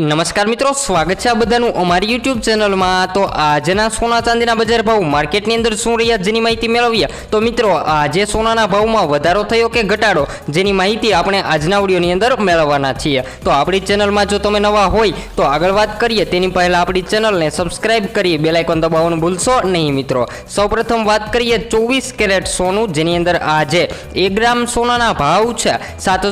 નમસ્કાર મિત્રો, સ્વાગત છે આ બધાનું અમારી યુટ્યુબ ચેનલમાં તો આજના સોના ચાંદીના બજાર ભાવ માર્કેટની અંદર શું રહ્યા જેની માહિતી મેળવીએ? તો મિત્રો, આજે સોનાના ભાવમાં વધારો થયો કે ઘટાડો? જેની માહિતી આપણે આજના વિડીયોની અંદર મેળવવાના છીએ. તો આપણી ચેનલમાં જો તમે નવા હોય, તો આગળ વાત કરીએ. તેની પહેલાં આપણી ચેનલને સબસ્ક્રાઇબ કરી બેલાઇકોન દબાવવાનું ભૂલશો નહીં મિત્રો. સૌપ્રથમ વાત કરીએ ચોવીસ કેરેટ સોનું, જેની અંદર આજે એક ગ્રામ સોનાના ભાવ છે સાત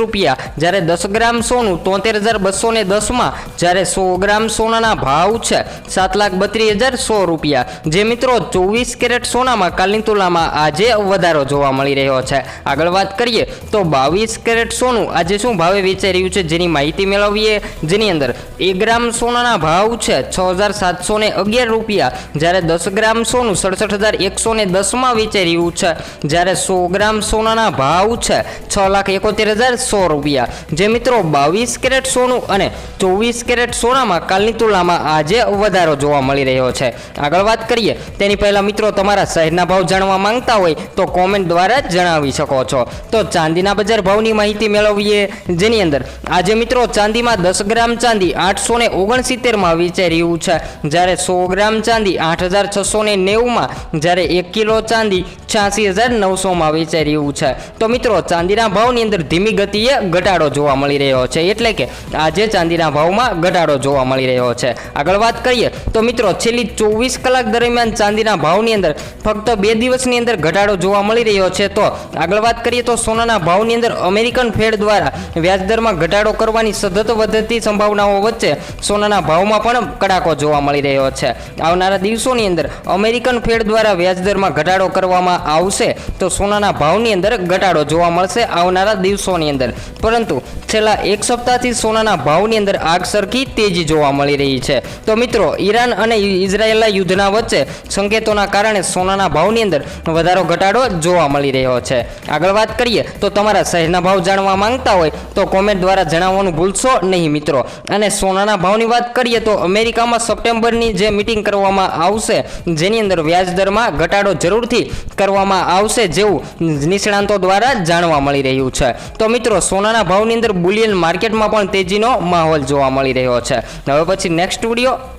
રૂપિયા. જ્યારે દસ ગ્રામ સોનું તોતેર બસો ને દસમાં જ્યારે સો ગ્રામ સોનાના ભાવ છે સાત લાખ બત્રીસ હજાર સો રૂપિયા. જે મિત્રો ચોવીસ કેરેટ સોનામાં કાલની તુલનામાં આજે વધારો જોવા મળી રહ્યો છે. આગળ વાત કરીએ તો બાવીસ કેરેટ સોનું આજે શું ભાવે વેચાઈ રહ્યું છે જેની માહિતી મેળવીએ. જેની અંદર એક ગ્રામ સોનાના ભાવ છે છ હજાર સાતસો ને અગિયાર રૂપિયા. જ્યારે દસ ગ્રામ સોનું સડસઠ હજાર એકસો ને દસમાં વેચાઈ રહ્યું છે. જ્યારે સો ગ્રામ સોનાના ભાવ છે છ લાખ એકોતેર હજાર સો રૂપિયા. જે મિત્રો બાવીસ કેરેટ સોનું અને ચોવીસ કેરેટ સોનામાં કાલની તુલનામાં આજે વધારો જોવા મળી રહ્યો છે. આગળ વાત કરીએ, તેની પહેલાં મિત્રો તમારા શહેરના ભાવ જાણવા માંગતા હોય તો કોમેન્ટ દ્વારા જણાવી શકો છો. તો ચાંદીના બજાર ભાવની માહિતી મેળવીએ, જેની અંદર આજે મિત્રો ચાંદીમાં દસ ગ્રામ ચાંદી આઠસો ને ઓગણસિત્તેરમાં વેચાઈ રહ્યું છે. જ્યારે સો ગ્રામ ચાંદી આઠ હજાર છસો ને નેવુંમાં, જ્યારે એક કિલો ચાંદી છ્યાસી હજાર નવસોમાં વેચાઈ રહ્યું છે. તો મિત્રો, ચાંદીના ભાવની અંદર ધીમી ગતિએ ઘટાડો જોવા મળી રહ્યો છે. એટલે કે આજે ચાંદીના ભાવમાં ઘટાડો જોવા મળી રહ્યો છે. આગળ વાત કરીએ, તો મિત્રો, છેલ્લી ચોવીસ કલાક દરમિયાન ચાંદીના ભાવની અંદર ફક્ત બે દિવસની અંદર ઘટાડો જોવા મળી રહ્યો છે. તો આગળ વાત કરીએ, તો સોનાના ભાવની અંદર અમેરિકન ફેડ દ્વારા વ્યાજદરમાં ઘટાડો કરવાની સતત વધતી સંભાવનાઓ વચ્ચે સોનાના ભાવમાં પણ કડાકો જોવા મળી રહ્યો છે. આવનારા દિવસોની અંદર અમેરિકન ફેડ દ્વારા વ્યાજદરમાં ઘટાડો કરવામાં આવશે, તો સોનાના ભાવની અંદર ઘટાડો જોવા મળશે આવનારા દિવસોની અંદર. પરંતુ છેલ્લા એક સપ્તાહથી સોનાના ભાવની અંદર આગ સરખી તેજી જોવા મળી રહી છે. તો મિત્રો, ઈરાન અને ઇઝરાયેલના યુદ્ધના વચ્ચે સંકેતોના કારણે સોનાના ભાવની અંદર વધારો ઘટાડો જોવા મળી રહ્યો છે. આગળ વાત કરીએ, તો તમારા શહેરના ભાવ જાણવા માંગતા હોય, તો કોમેન્ટ દ્વારા જણાવવાનું ભૂલશો નહીં મિત્રો. અને સોનાના ભાવની વાત કરીએ, તો અમેરિકામાં સપ્ટેમ્બરની જે મિટિંગ કરવામાં આવશે, જેની અંદર વ્યાજ દરમાં ઘટાડો જરૂરથી કરવામાં આવશે જેવું નિષ્ણાંતો દ્વારા જાણવા મળી રહ્યું છે. તો મિત્રો, સોનાના ભાવની અંદર બુલિયન માર્કેટમાં પણ તેજીનો માહોલ જોવા મળી રહ્યો છે. હવે પછી નેક્સ્ટ વીડિયો